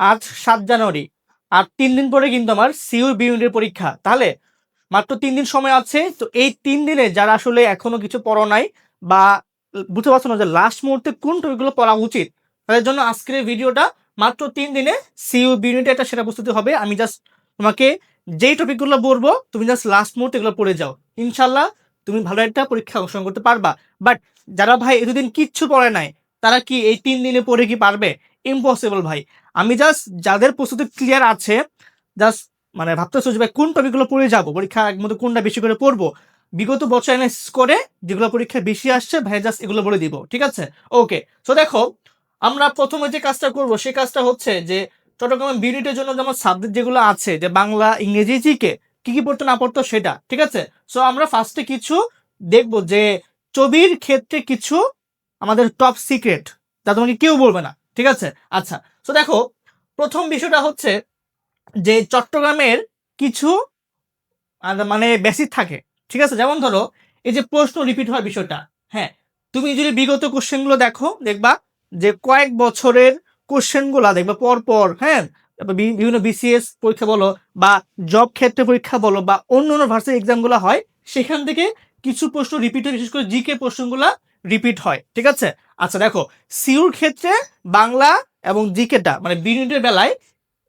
আজ সাত জানুয়ারি। আর তিন দিন পরে কিন্তু আমার সিইউ বিউনিটের পরীক্ষা। তাহলে মাত্র তিন দিন সময় আছে, তো এই তিন দিনে যারা আসলে এখনও কিছু পড়ো নাই বা বুঝতে পারছ না যে লাস্ট মুহূর্তে কোন টপিকগুলো পড়া উচিত, তাদের জন্য আজকের ভিডিওটা মাত্র তিন দিনে সিইউ বিউনিটে একটা সেটা প্রস্তুতি হবে। আমি জাস্ট তোমাকে যেই টপিকগুলো বলব, তুমি জাস্ট লাস্ট মুহূর্তে এগুলো পড়ে যাও। ইনশাল্লাহ তুমি ভালো একটা পরীক্ষা অংশগ্রহণ করতে পারবা। বাট যারা ভাই এতদিন কিচ্ছু পড়ে নাই, তারা কি এই তিন দিনে পড়ে কি পারবে? ইম্পসিবল ভাই। আমি জাস্ট যাদের প্রস্তুতি ক্লিয়ার আছে জাস্ট মানে ভাবতেছো যে ভাই কোন টপিকগুলো পড়ে যাব? পরীক্ষা মধ্যে কোনটা বেশি করে পড়ব? বিগত বছর অ্যানালাইসিস করে যেগুলো পরীক্ষা বেশি আসছে ভাই জাস্ট এগুলো বলে দিব, ঠিক আছে? ওকে সো দেখো, আমরা প্রথমে যে কাজটা করব সেই কাজটা হচ্ছে যে চট্টগ্রাম বিউনিটের জন্য যেমন সাবজেক্ট যেগুলো আছে, যে বাংলা, ইংরেজি জিকে কি কি পড়তো না পড়তো সেটা, ঠিক আছে? সো আমরা ফার্স্টে কিছু দেখব যে ছবির ক্ষেত্রে কিছু আমাদের টপ সিক্রেট যা তোমাকে কেউ বলবে না, ঠিক আছে? আচ্ছা সো দেখো প্রথম বিষয়টা হচ্ছে যে চট্টগ্রামের কিছু মানে বেসিক থাকে, ঠিক আছে? যেমন ধরো, এই যে প্রশ্ন রিপিট হওয়ার বিষয়টা হ্যাঁ? তুমি যদি বিগত কোশ্চেনগুলো দেখো, দেখবা যে কয়েক বছরের কোশ্চেনগুলা দেখবা পর পর হ্যাঁ বিভিন্ন বিসিএস পরীক্ষা বলো, বা জব ক্ষেত্রে পরীক্ষা বলো, বা অন্য অন্য ভার্সিটি এক্সামগুলো হয়, সেখান থেকে কিছু প্রশ্ন রিপিট হয়, বিশেষ করে জিকে প্রশ্নগুলা রিপিট হয়, ঠিক আছে? আচ্ছা দেখো, সিউর ক্ষেত্রে বাংলা এবং জিকেটা মানে বিউনিটের বেলায়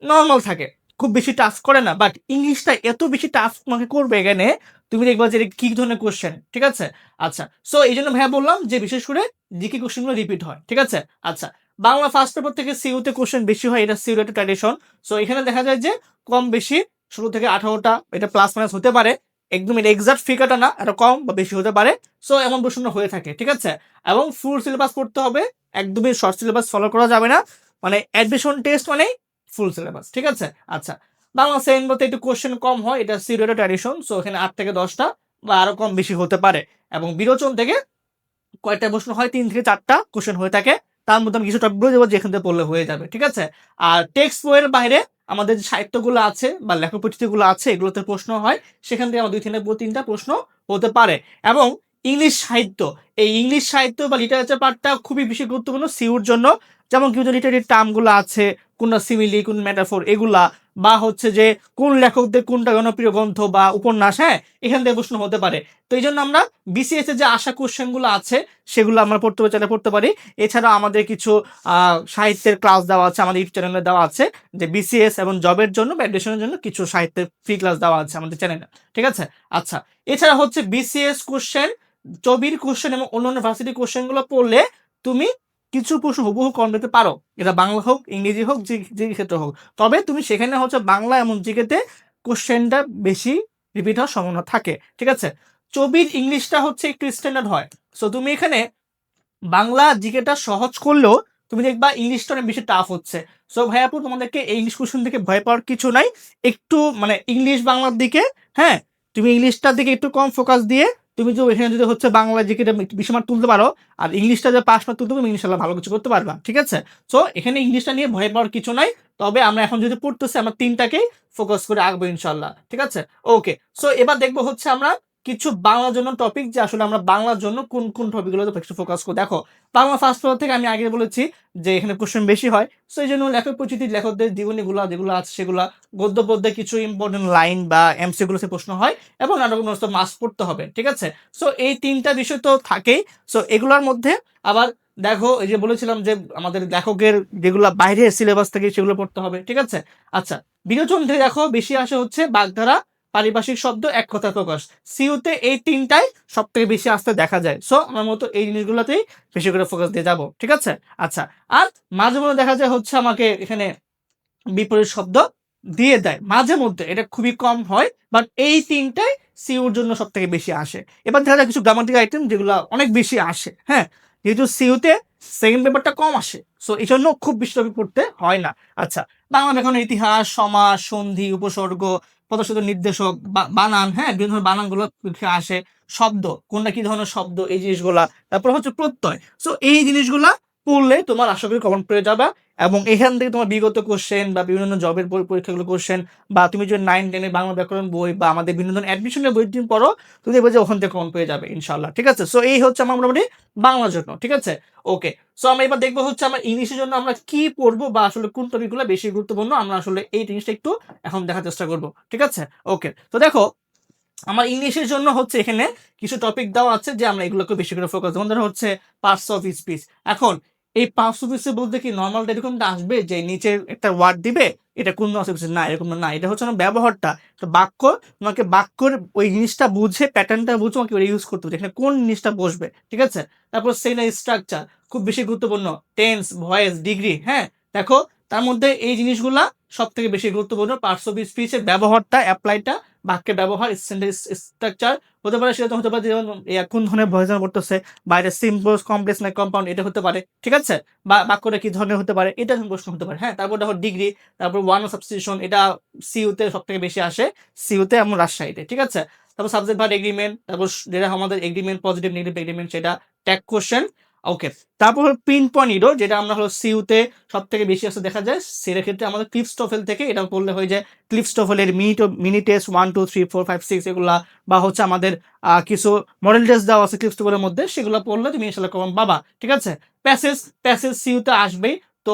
নর্মাল থাকে। খুব বেশি টাফ করে না বাট ইংলিশটা এত বেশি টাফ তোমাকে করবে এখানে, তুমি দেখবা যে কি ধরনের কোশ্চেন ঠিক আছে? আচ্ছা সো এই জন্য ভাইয়া বললাম যে বিশেষ করে জিকে কোশ্চেনগুলো রিপিট হয়, ঠিক আছে? আচ্ছা বাংলা ফার্স্ট পেপার থেকে সিউতে কোশ্চেন বেশি হয়, এটা সিউর একটা ট্র্যাডিশন সো এখানে দেখা যায় যে কম বেশি ষোলো থেকে আঠারোটা, এটা প্লাস মাইনাস হতে পারে, একদম এটা এক্সাক্ট ফিগারটা না এটা কম বা বেশি হতে পারে সো এমন প্রশ্ন হয়ে থাকে, ঠিক আছে? এবং ফুল সিলেবাস পড়তে হবে একদমই শর্ট সিলেবাস ফলো করা যাবে না। মানে অ্যাডমিশন টেস্ট মানেই ফুল সিলেবাস ঠিক আছে? আচ্ছা বাংলা সেকেন্ড বলতে একটু কোশ্চেন কম হয়, এটা সিরিয়াল ট্র্যাডিশন সো এখানে আট থেকে দশটা বা আরও কম বেশি হতে পারে। এবং বিরোচন থেকে কয়েকটা প্রশ্ন হয়, তিন থেকে চারটা কোশ্চেন হয়ে থাকে। তার মধ্যে আমি কিছু টপিক বলে দেবো, যেখান থেকে পড়লে হয়ে যাবে, ঠিক আছে? আর টেক্সট বইয়ের বাইরে আমাদের যে সাহিত্যগুলো আছে বা লেখক পরিচিতিগুলো আছে, এগুলোতে প্রশ্ন হয়। সেখান থেকে আমার দুই তিনটা তিনটা প্রশ্ন হতে পারে। এবং ইংলিশ সাহিত্য। এই ইংলিশ সাহিত্য বা লিটারেচার পার্টটা খুবই বেশি গুরুত্বপূর্ণ সিউর জন্য। যেমন কিছু লিটারেরি টার্মগুলো আছে কোনটা সিমিলি কোন ম্যাটাফোর এগুলা, বা হচ্ছে যে কোন লেখকদের কোনটা জনপ্রিয় গ্রন্থ বা উপন্যাস হ্যাঁ এখান থেকে প্রশ্ন হতে পারে। তো এই জন্য আমরা বিসিএস এর যে আশা কোশ্চেনগুলো আছে, সেগুলো আমরা পড়তে চাইলে পড়তে পারি। এছাড়া আমাদের কিছু সাহিত্যের ক্লাস দেওয়া আছে, আমাদের ইউটিউব চ্যানেলে দেওয়া আছে, যে বিসিএস এবং জবের জন্য বা এডুকেশনের জন্য কিছু সাহিত্যের ফ্রি ক্লাস দেওয়া আছে আমাদের চ্যানেলে ঠিক আছে? আচ্ছা এছাড়া হচ্ছে বিসিএস কোশ্চেন ছবির কোশ্চেন এবং অন্যান্য ভার্সিটি কোশ্চেনগুলো পড়লে তুমি কিছু প্রশ্ন হুবহু কম পেতে পারো। এটা বাংলা হোক, ইংরেজি হোক, যে ক্ষেত্রে হোক। তবে তুমি সেখানে হচ্ছে বাংলা এবং জিকেতে কোশ্চেনটা বেশি রিপিট হওয়ার সম্ভাবনা থাকে, ঠিক আছে? চবির ইংলিশটা হচ্ছে একটু স্ট্যান্ডার্ড হয়। সো তুমি এখানে বাংলা জিকেটা সহজ করলেও তুমি দেখবা ইংলিশটা অনেক বেশি টাফ হচ্ছে। সো ভাইয়াপু তোমাদেরকে এই ইংলিশ কোশ্চেন থেকে ভয় পাওয়ার কিছু নাই। একটু মানে ইংলিশ বাংলার দিকে হ্যাঁ? তুমি ইংলিশটার দিকে একটু কম ফোকাস দিয়ে তুমি যদি এখানে যদি হচ্ছে বাংলা কেটে বিশ মার্ক তুলতে পারো, আর ইংলিশটা যে পাঁচ মার্ক তুলতে তুমি ইনশাল্লাহ ভালো কিছু করতে পারবা, ঠিক আছে? সো এখানে ইংলিশটা নিয়ে ভয় পাওয়ার কিছু নাই, তবে আমরা এখন যদি পড়তেছি, আমরা তিনটাকেই ফোকাস করে আঁকবো ইনশাল্লাহ ঠিক আছে? ওকে সো এবার দেখব হচ্ছে আমরা কিছু বাংলার জন্য টপিক যে আসলে আমরা বাংলার জন্য কোন কোন টপিকগুলোতে একটু ফোকাস করব। দেখো, বাংলা ফার্স্ট পেপার থেকে আমি আগে বলেছি যে এখানে কোশ্চেন বেশি হয়। সো এই জন্য লেখক পরিচিতি লেখকদের জীবনীগুলো যেগুলো আছে সেগুলো গদ্য পদ্যে কিছু ইম্পর্টেন্ট লাইন বা এমসিগুলো সে প্রশ্ন হয় এবং নাটক নষ্ট মাস পড়তে হবে, ঠিক আছে? সো এই তিনটা বিষয় তো থাকেই। সো এগুলোর মধ্যে আবার দেখো, এই যে বলেছিলাম যে আমাদের লেখকের যেগুলো বাইরের সিলেবাস থেকে সেগুলো পড়তে হবে, ঠিক আছে? আচ্ছা বিরোচন থেকে দেখো বেশি আসে হচ্ছে বাগধারা পারিভাষিক শব্দ এক কথা প্রকাশ। সিউতে এই তিনটাই সব থেকে বেশি আসতে দেখা যায়। সো আমার মতো এই জিনিসগুলোতেই বেশি করে ফোকাস দিয়ে যাব। ঠিক আছে? আচ্ছা আর মাঝে মধ্যে দেখা যায় হচ্ছে আমাকে এখানে বিপরীত শব্দ দিয়ে দেয়। মাঝে মধ্যে, এটা খুবই কম হয় বাট এই তিনটাই সিউর জন্য সব থেকে বেশি আসে। এবার দেখা যায় কিছু গ্রামাটিক আইটেম যেগুলো অনেক বেশি আসে হ্যাঁ? যেহেতু সিউতে সেকেন্ড পেপারটা কম আসে সো এই জন্য খুব বেশি পড়তে হয় না। আচ্ছা বাংলা ব্যাকরণের ইতিহাস, সমাজ, সন্ধি, উপসর্গ পদশত নির্দেশক বানান হ্যাঁ বিভিন্ন ধরনের বানানগুলো আসে, শব্দ, কোনটা কি ধরনের শব্দ, এই জিনিসগুলা, তারপর হচ্ছে প্রত্যয়। সো এই জিনিসগুলা পড়লে তোমার আশা করি কমন পেয়ে যাবা। এবং এখান থেকে তোমার বিগত কোশ্চেন বা বিভিন্ন জবের পরীক্ষাগুলো কোশ্চেন বা তুমি যদি নাইন টেনের বাংলা ব্যাকরণ বই বা আমাদের ধরনের অ্যাডমিশনের বই তুমি পড়ো, তুমি দেখবে যে ওখান থেকে কমন পেয়ে যাবে ইনশাল্লাহ ঠিক আছে? সো এই হচ্ছে আমার মোটামুটি বাংলার জন্য, ঠিক আছে? ওকে সো আমরা এবার দেখব হচ্ছে আমার ইংলিশের জন্য আমরা কি পড়ব বা আসলে কোন টপিকগুলো বেশি গুরুত্বপূর্ণ, আমরা আসলে এই জিনিসটা একটু এখন দেখার চেষ্টা করব, ঠিক আছে? ওকে তো দেখো, আমার ইংলিশের জন্য হচ্ছে এখানে কিছু টপিক দেওয়া আছে যে আমরা এগুলোকে বেশি করে ফোকাস যেমন ধরো হচ্ছে পার্টস অফ স্পিচ এখন এই পার্টস অফ বলতে কি নর্মাল এরকমটা আসবে যে নিচে একটা ওয়ার্ড দিবে, এটা কোন অফিস না, এরকম না এটা হচ্ছে না ব্যবহারটা। তো বাক্য তোমাকে বাক্যর ওই জিনিসটা বুঝে প্যাটার্নটা বুঝে তোমাকে ইউজ করতে হবে, এখানে কোন জিনিসটা বসবে, ঠিক আছে? তারপর সেই স্ট্রাকচার খুব বেশি গুরুত্বপূর্ণ টেন্স ভয়েস ডিগ্রি হ্যাঁ? দেখো তার মধ্যে এই জিনিসগুলা সব থেকে বেশি গুরুত্বপূর্ণ পার্টস অফ স্পিচের ব্যবহারটা অ্যাপ্লাইটা বাক্যের ব্যবহার সেন্টেন্স স্ট্রাকচার হতে পারে, সেটা হতে পারে যেমন কোন ধরনের ভয়েস করতেছে বাইরে সিম্পল কমপ্লেক্স না কম্পাউন্ড এটা হতে পারে, ঠিক আছে? বা বাক্যটা কি ধরনের হতে পারে, এটা প্রশ্ন হতে পারে হ্যাঁ? তারপর দেখো ডিগ্রি তারপর ওয়ান সাবস্টিটিউশন এটা সিউতে সব থেকে বেশি আসে সিউতে এবং রাজশাহীতে, ঠিক আছে? তারপর সাবজেক্ট ভার এগ্রিমেন্ট তারপর যেটা আমাদের এগ্রিমেন্ট পজিটিভ নেগেটিভ এগ্রিমেন্ট সেটা ট্যাগ কোশ্চেন ওকে তারপর হলো পিন পয়েন্ট যেটা আমরা হলো সিউতে সব থেকে বেশি আসতে দেখা যায়। সেটার ক্ষেত্রে আমাদের ক্লিপস টফেল থেকে এটা পড়লে হয়ে যায় clips টফেলের minute mini test one two three four five six এগুলা, বা হচ্ছে আমাদের কিছু মডেল টেস্ট দেওয়া আছে ক্লিপস টফেলের মধ্যে, সেগুলো পড়লে তুমি ইনশাল্লাহ কম বাবা ঠিক আছে? প্যাসেজ প্যাসেজ সিউতে আসবেই, তো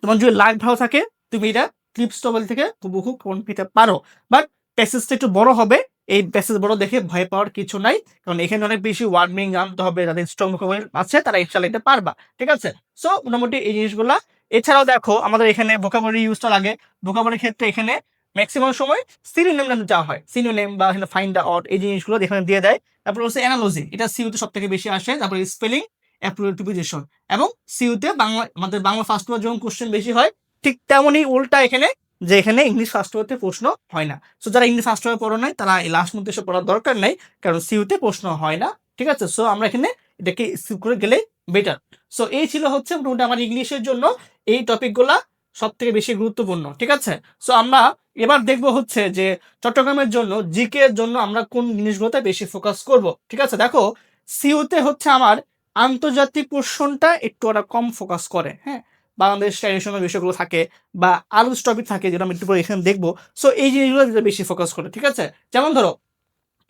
তোমার যদি লাইভ ভালো থাকে, তুমি এটা ক্লিপস টফেল থেকে হুবহু কোন পেতে পারো। বাট প্যাসেজটা একটু বড় হবে এই প্যাসেজ বড় দেখে ভয় পাওয়ার কিছু নাই, কারণ এখানে অনেক বেশি ওয়ার্মিং জানতে হবে যাদের স্ট্রং আছে, তারা ইনশাল্লাহ এটা পারবা, ঠিক আছে? সো মোটামুটি এই জিনিসগুলা। এছাড়াও দেখো, আমাদের এখানে ভোকাবুলারি ইউজটা লাগে ভোকাবুলারির ক্ষেত্রে এখানে ম্যাক্সিমাম সময় সিনোনেম নামে চাওয়া হয় সিনোনেম বা এখানে ফাইন্ড দ্য অট এই জিনিসগুলো এখানে দিয়ে দেয়। তারপর হচ্ছে অ্যানালজি এটা সিউতে সব থেকে বেশি আসে, তারপরে স্পেলিং অ্যাপ্রোটিভিজেশন এবং সিউতে বাংলা, আমাদের বাংলা ফার্স্ট ওয়ার্ড যখন কোশ্চেন বেশি হয়, ঠিক তেমনই উল্টা এখানে যে এখানে ইংলিশ ফার্স্ট ওয়ার্ডে প্রশ্ন হয় না। সো যারা ইংলিশ ফার্স্ট ওয়ার্ড পড়ো নাই, তারা এই লাস্ট মধ্যে এসে পড়ার দরকার নেই, কারণ সিউতে প্রশ্ন হয় না, ঠিক আছে? সো আমরা এখানে এটাকে সিউ করে গেলে বেটার সো এই ছিল হচ্ছে মোটামুটি আমার ইংলিশের জন্য এই টপিকগুলা সব থেকে বেশি গুরুত্বপূর্ণ, ঠিক আছে? সো আমরা এবার দেখব হচ্ছে যে চট্টগ্রামের জন্য জিকে এর জন্য আমরা কোন জিনিসগুলোতে বেশি ফোকাস করব, ঠিক আছে? দেখো সিউতে হচ্ছে আমার আন্তর্জাতিক পোর্শনটা একটু ওরা কম ফোকাস করে হ্যাঁ? বাংলাদেশ ট্র্যাডিশনাল বিষয়গুলো থাকে বা আরও টপিক থাকে যেটা আমি একটু পরে এখানে দেখব। সো এই জিনিসগুলো বেশি ফোকাস করে, ঠিক আছে? যেমন ধরো,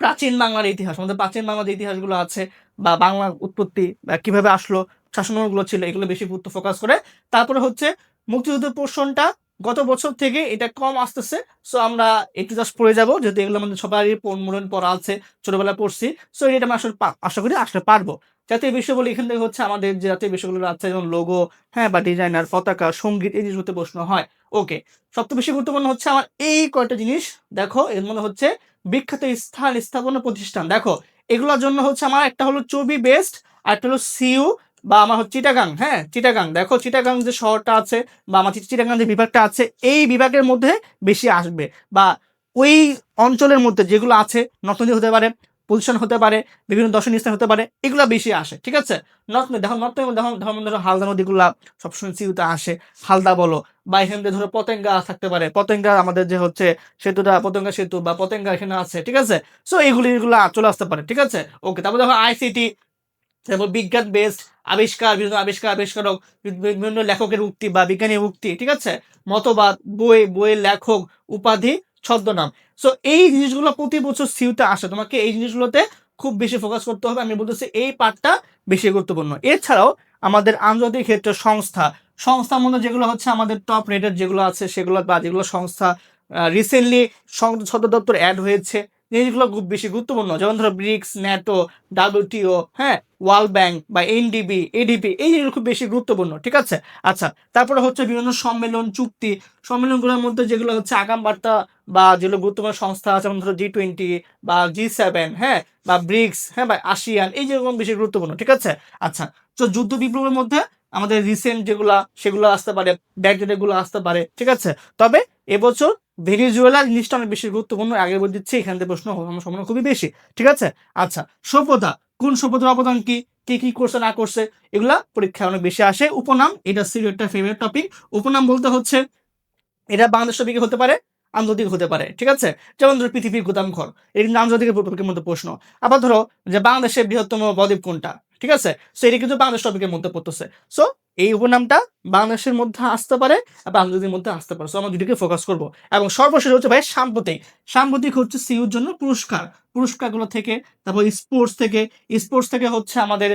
প্রাচীন বাংলার ইতিহাস, আমাদের প্রাচীন বাংলার যে ইতিহাসগুলো আছে বা বাংলার উৎপত্তি, বা কীভাবে আসলো, শাসনগুলো ছিল, এগুলো বেশি গুরুত্ব ফোকাস করে। তারপরে হচ্ছে মুক্তিযুদ্ধের পোর্শনটা গত বছর থেকে এটা কম আসতেছে। সো আমরা একটু জাস্ট পড়ে যাব, যেহেতু এগুলো আমাদের সবারই মূল্যায়ন পড়া আছে, ছোটবেলায় পড়ছি। সো এটা আমরা আসলে আশা করি আসলে পারব। জাতীয় বিষয়গুলো এখান থেকে হচ্ছে আমাদের যে জাতীয় বিষয়গুলো আছে, যেমন লোগো হ্যাঁ বা ডিজাইনার পতাকা, সংগীত, এই জিনিসগুলোতে প্রশ্ন হয়। ওকে সবচেয়ে বেশি গুরুত্বপূর্ণ হচ্ছে আমার এই কয়টা জিনিস। দেখো, এর মধ্যে হচ্ছে বিখ্যাত স্থান, স্থাপনা, প্রতিষ্ঠান। দেখো, এগুলোর জন্য হচ্ছে আমার একটা হলো চবি বেস্ট আর একটা হলো সিউ, বা আমার হচ্ছে চিটাগাং হ্যাঁ চিটাগাং। দেখো, চিটাগাং যে শহরটা আছে, বা আমার চিটাগাং যে বিভাগটা আছে, এই বিভাগের মধ্যে বেশি আসবে। বা ওই অঞ্চলের মধ্যে যেগুলো আছে নতুন হতে পারে পজিশন হতে পারে, বিভিন্ন দর্শনীয় স্থান হতে পারে, এগুলো বেশি আসে, ঠিক আছে? নর্থ দেখো নর্থ দেখো ধরো হালদা নদীগুলা সবসময় সিউতে আসে। হালদা বলো, বা এখানে ধরো পতেঙ্গা থাকতে পারে, পতেঙ্গা আমাদের যে হচ্ছে সেতুটা পতেঙ্গা সেতু বা পতেঙ্গা এখানে আছে, ঠিক আছে? সো এইগুলি এগুলো চলে আসতে পারে, ঠিক আছে? ওকে তারপর দেখো আইসিটি তারপর বিজ্ঞান বেসড আবিষ্কার, বিভিন্ন আবিষ্কার, আবিষ্কারক, বিভিন্ন লেখকের উক্তি বা বিজ্ঞানীর উক্তি, ঠিক আছে? মতবাদ, বই, বইয়ের লেখক, উপাধি ছদ্মনাম। সো এই জিনিসগুলো প্রতি বছর সিউতে আসে। তোমাকে এই জিনিসগুলোতে খুব বেশি ফোকাস করতে হবে। আমি বলতেছি, এই পার্টটা বেশি গুরুত্বপূর্ণ। এছাড়াও আমাদের আন্তর্জাতিক ক্ষেত্রে সংস্থা সংস্থার মধ্যে যেগুলো হচ্ছে আমাদের টপ রেটেড যেগুলো আছে, সেগুলো বা যেগুলো সংস্থা রিসেন্টলি সদর দপ্তর অ্যাড হয়েছে। জিনিসগুলো খুব বেশি গুরুত্বপূর্ণ। যেমন ধরো ব্রিক্স, ন্যাটো ডাব্লিউটিও হ্যাঁ ওয়ার্ল্ড ব্যাংক বা এনডিবি এডিপি এই জিনিসগুলো খুব বেশি গুরুত্বপূর্ণ, ঠিক আছে? আচ্ছা তারপরে হচ্ছে বিভিন্ন সম্মেলন, চুক্তি, সম্মেলনগুলোর মধ্যে যেগুলো হচ্ছে আগাম বার্তা বা যেগুলো গুরুত্বপূর্ণ সংস্থা আছে, যেমন ধরো জি টোয়েন্টি বা জি সেভেন হ্যাঁ বা ব্রিক্স হ্যাঁ বা আসিয়ান, এই যেরকম বেশি গুরুত্বপূর্ণ, ঠিক আছে? আচ্ছা তো যুদ্ধ বিপ্লবের মধ্যে আমাদের রিসেন্ট যেগুলা, সেগুলো আসতে পারে ব্যাকডেটেগুলো আসতে পারে, ঠিক আছে? তবে এবছর ভেনিজুয়েলা জিনিসটা অনেক বেশি গুরুত্বপূর্ণ। আগে বলে দিচ্ছি, এখান থেকে প্রশ্ন সম্ভাবনা খুবই বেশি। ঠিক আছে? আচ্ছা সভ্যতা, কোন সভ্যতার অবদান কি? কে কি করছে, না করছে? এগুলা পরীক্ষায় অনেক বেশি আসে। উপনাম, এটা সিরিয়াল একটা ফেভারিট টপিক উপনাম বলতে হচ্ছে, এটা বাংলাদেশ টপিকে হতে পারে, আন্তর্জাতিক হতে পারে। ঠিক আছে? যেমন ধরো পৃথিবীর গুদাম ঘর এই কিন্তু আন্তর্জাতিক টপিকের মধ্যে প্রশ্ন। আবার ধরো যে বাংলাদেশের বৃহত্তম বদ্বীপ কোনটা? ঠিক আছে? সো এটা কিন্তু বাংলাদেশ টপিকের মধ্যে পড়তেছে। সো এই উপনামটা বাংলাদেশের মধ্যে আসতে পারে আবার আন্তর্জাতিক মধ্যে আসতে পারে। সো আমরা দুটিকে ফোকাস করব। এবং সর্বশেষ হচ্ছে ভাই সাম্প্রতিক। সাম্প্রতিক হচ্ছে সিউর জন্য পুরস্কার। পুরস্কারগুলো থেকে, তারপর স্পোর্টস থেকে স্পোর্টস থেকে হচ্ছে আমাদের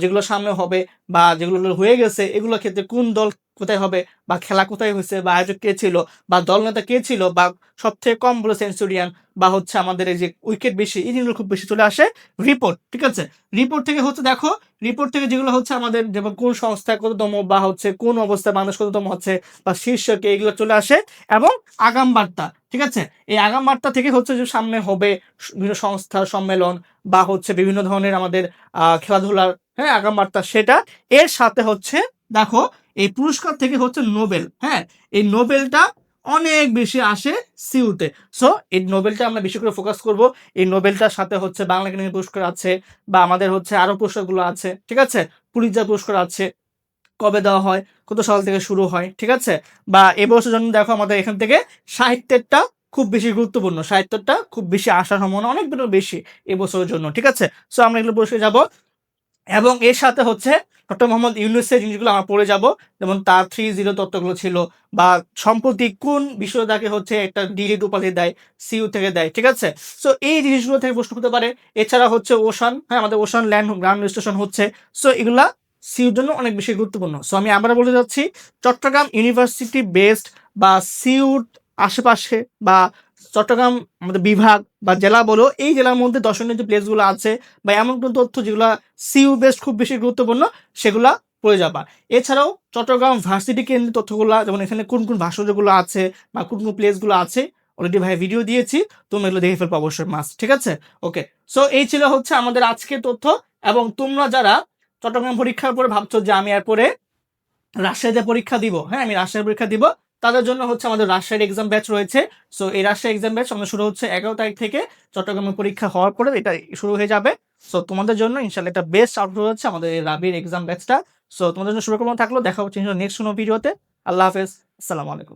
যেগুলো সামনে হবে বা যেগুলো হয়ে গেছে, এগুলোর ক্ষেত্রে কোন দল কোথায় হবে বা খেলা কোথায় হয়েছে বা আয়োজক কে ছিল বা দলনেতা কে ছিল বা সব থেকে কম বলে সেঞ্চুরিয়ান বা হচ্ছে আমাদের এই যে উইকেট বেশি, এই জিনিসগুলো খুব বেশি চলে আসে রিপোর্ট ঠিক আছে? রিপোর্ট থেকে হচ্ছে দেখো রিপোর্ট থেকে যেগুলো হচ্ছে আমাদের যেমন কোন সংস্থা কততম বা হচ্ছে কোন অবস্থায় মানুষ কততম হচ্ছে বা শীর্ষকে এগুলো চলে আসে এবং আগাম বার্তা ঠিক আছে? এই আগাম বার্তা থেকে হচ্ছে যে সামনে হবে বিভিন্ন সংস্থার সম্মেলন বা হচ্ছে বিভিন্ন ধরনের আমাদের খেলাধুলার হ্যাঁ আগাম বার্তা সেটা। এর সাথে হচ্ছে, দেখো, এই পুরস্কার থেকে হচ্ছে নোবেল হ্যাঁ এই নোবেলটা অনেক বেশি আসে সিউতে। সো এই নোবেলটা আমরা বেশি করে ফোকাস করব। এই নোবেলটার সাথে হচ্ছে বাংলা একাডেমি পুরস্কার আছে বা আমাদের হচ্ছে আরও পুরস্কারগুলো আছে, ঠিক আছে? পুলিজার পুরস্কার আছে কবে দেওয়া হয়, কত সাল থেকে শুরু হয়, ঠিক আছে? বা এবছর জন্য দেখো আমাদের এখান থেকে সাহিত্যেরটা খুব বেশি গুরুত্বপূর্ণ সাহিত্যটা খুব বেশি আসার সম্ভাবনা অনেক বেশি এবছরের জন্য, ঠিক আছে? সো আমরা এগুলো বসে যাব। এবং এর সাথে হচ্ছে ডক্টর মোহাম্মদ ইউনুসের জিনিসগুলো আমরা পড়ে যাব। যেমন তার থ্রি জিরো তত্ত্বগুলো ছিল বা সম্প্রতি কোন বিষয় তাকে হচ্ছে একটা ডিলিট উপাধি দেয়, সিইউ থেকে দেয়, ঠিক আছে? সো এই জিনিসগুলো থেকে প্রশ্ন হতে পারে। এছাড়া হচ্ছে ওশান হ্যাঁ আমাদের ওশান ল্যান্ড গ্রাউন্ড স্টেশন হচ্ছে। সো এগুলা সিইউর জন্য অনেক বেশি গুরুত্বপূর্ণ। সো আমি আবার বলে যাচ্ছি, চট্টগ্রাম ইউনিভার্সিটি বেসড বা সিউর আশেপাশে বা চট্টগ্রাম আমাদের বিভাগ বা জেলা বলো, এই জেলার মধ্যে দর্শনীয় যে প্লেসগুলো আছে বা এমন কোনো তথ্য যেগুলো সিইউ বেসড খুব বেশি গুরুত্বপূর্ণ, সেগুলা পড়ে যাবা। এছাড়াও চট্টগ্রাম ভার্সিটি কেন্দ্রিক তথ্যগুলো, যেমন এখানে কোন কোন ভাস্কর্যগুলো আছে বা কোন কোন প্লেসগুলো আছে অলরেডি ভাই ভিডিও দিয়েছি তুমি এগুলো দেখে ফেলব, অবশ্যই মাস ঠিক আছে? ওকে সো এই ছিল হচ্ছে আমাদের আজকের তথ্য এবং তোমরা যারা চট্টগ্রাম পরীক্ষার পরে ভাবছ যে আমি এরপরে রাজশাহীতে পরীক্ষা দিব। হ্যাঁ আমি রাজশাহী পরীক্ষা দিব। তাদের জন্য হচ্ছে আমাদের রাজশাহীর এক্সাম ব্যাচ রয়েছে। সো এই রাজশাহী এক্সাম ব্যাচ আমাদের শুরু হচ্ছে এগারো তারিখ থেকে চট্টগ্রামে পরীক্ষা হওয়ার পরে এটা শুরু হয়ে যাবে। সো তোমাদের জন্য ইনশাল্লাহ একটা বেস্ট আউটপুট হচ্ছে আমাদের রাবির এক্সাম ব্যাচটা সো তোমাদের জন্য শুভকামনা থাকল। দেখা হচ্ছে নেক্সট কোনো ভিডিওতে আল্লাহ হাফেজ। আসসালামু আলাইকুম।